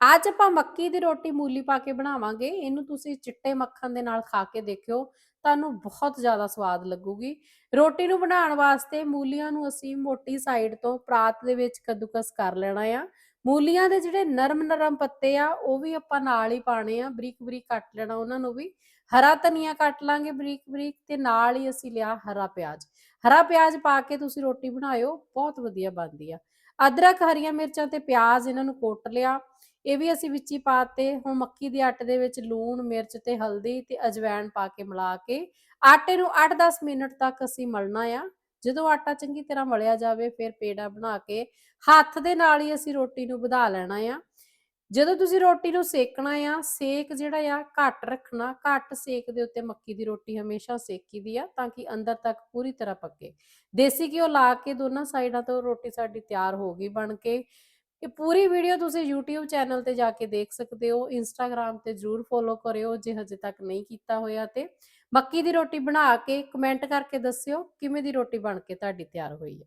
ਅੱਜ ਆਪਾਂ ਮੱਕੀ ਦੀ ਰੋਟੀ ਮੂਲੀ ਪਾ ਕੇ ਬਣਾਵਾਂਗੇ, ਇਹਨੂੰ ਤੁਸੀਂ ਚਿੱਟੇ ਮੱਖਣ ਦੇ ਨਾਲ ਖਾ ਕੇ ਦੇਖਿਓ, ਤੁਹਾਨੂੰ ਬਹੁਤ ਜ਼ਿਆਦਾ ਸਵਾਦ ਲੱਗੂਗੀ। ਰੋਟੀ ਨੂੰ ਬਣਾਉਣ ਵਾਸਤੇ ਮੂਲੀਆਂ ਨੂੰ ਅਸੀਂ ਮੋਟੀ ਸਾਈਡ ਤੋਂ ਪਰਾਤ ਦੇ ਵਿੱਚ ਕੱਦੂਕਸ ਕਰ ਲੈਣਾ ਆ। ਮੂਲੀਆਂ ਦੇ ਜਿਹੜੇ ਨਰਮ ਨਰਮ ਪੱਤੇ ਆ, ਉਹ ਵੀ ਆਪਾਂ ਨਾਲ ਹੀ ਪਾਣੇ ਆ ਬਰੀਕ ਬਰੀਕ ਕੱਟ ਲੈਣਾ ਉਹਨਾਂ ਨੂੰ ਵੀ। ਹਰਾ ਧਨੀਆ ਕੱਟ ਲਾਂਗੇ ਬਰੀਕ ਬਰੀਕ ਤੇ ਨਾਲ ਹੀ ਅਸੀਂ ਲਿਆ ਹਰਾ ਪਿਆਜ਼। ਹਰਾ ਪਿਆਜ਼ ਪਾ ਕੇ ਤੁਸੀਂ ਰੋਟੀ ਬਣਾਇਓ, ਬਹੁਤ ਵਧੀਆ ਬਣਦੀ ਆ। ਅਦਰਕ, ਹਰੀਆਂ ਮਿਰਚਾਂ ਤੇ ਪਿਆਜ਼ ਇਹਨਾਂ ਨੂੰ ਕੁੱਟ ਲਿਆ। ਇਹ ਵੀ ਅਸੀਂ ਵਿੱਚ ਹੀ ਪਾਤੇ ਹੁਣ ਮੱਕੀ ਦੇ ਆਟੇ ਦੇ ਵਿੱਚ ਲੂਣ, ਮਿਰਚ ਤੇ ਹਲਦੀ ਤੇ ਅਜਵਾਇਣ ਪਾ ਕੇ ਮਿਲਾ ਕੇ ਆਟੇ ਨੂੰ 8-10 ਮਿੰਟ ਤੱਕ ਅਸੀਂ ਮਲਣਾ ਆ। ਜਦੋਂ ਆਟਾ ਚੰਗੀ ਤਰ੍ਹਾਂ ਮਲਿਆ ਜਾਵੇ ਫਿਰ ਪੇੜਾ ਬਣਾ ਕੇ ਹੱਥ ਦੇ ਨਾਲ ਹੀ ਅਸੀਂ ਰੋਟੀ ਨੂੰ ਵਧਾ ਲੈਣਾ ਆ। ਜਦੋਂ ਤੁਸੀਂ ਰੋਟੀ ਨੂੰ ਸੇਕਣਾ ਆ, ਸੇਕ ਜਿਹੜਾ ਆ ਘੱਟ ਰੱਖਣਾ, ਘੱਟ ਸੇਕ ਦੇ ਉੱਤੇ ਮੱਕੀ ਦੀ ਰੋਟੀ ਹਮੇਸ਼ਾ ਸੇਕੀ ਦੀ ਆ ਤਾਂ ਕਿ ਅੰਦਰ ਤੱਕ ਪੂਰੀ ਤਰ੍ਹਾਂ ਪੱਕੇ। ਦੇਸੀ ਘਿਓ ਲਾ ਕੇ ਦੋਨਾਂ ਸਾਈਡਾਂ ਤੋਂ ਰੋਟੀ ਸਾਡੀ ਤਿਆਰ ਹੋ ਗਈ ਬਣ ਕੇ। ਇਹ ਪੂਰੀ ਵੀਡੀਓ ਤੁਸੀਂ YouTube ਚੈਨਲ ਤੇ ਜਾ ਕੇ ਦੇਖ ਸਕਦੇ ਹੋ, Instagram ਤੇ ਜਰੂਰ ਫੋਲੋ ਕਰਿਓ ਜੇ ਹਜੇ ਤੱਕ ਨਹੀਂ ਕੀਤਾ ਹੋਇਆ ਤੇ। ਮੱਕੀ ਦੀ ਰੋਟੀ ਬਣਾ ਕੇ ਕਮੈਂਟ ਕਰਕੇ ਦੱਸਿਓ ਕਿਵੇਂ ਦੀ ਰੋਟੀ ਬਣ ਕੇ ਤੁਹਾਡੀ ਤਿਆਰ ਹੋਈ ਹੈ।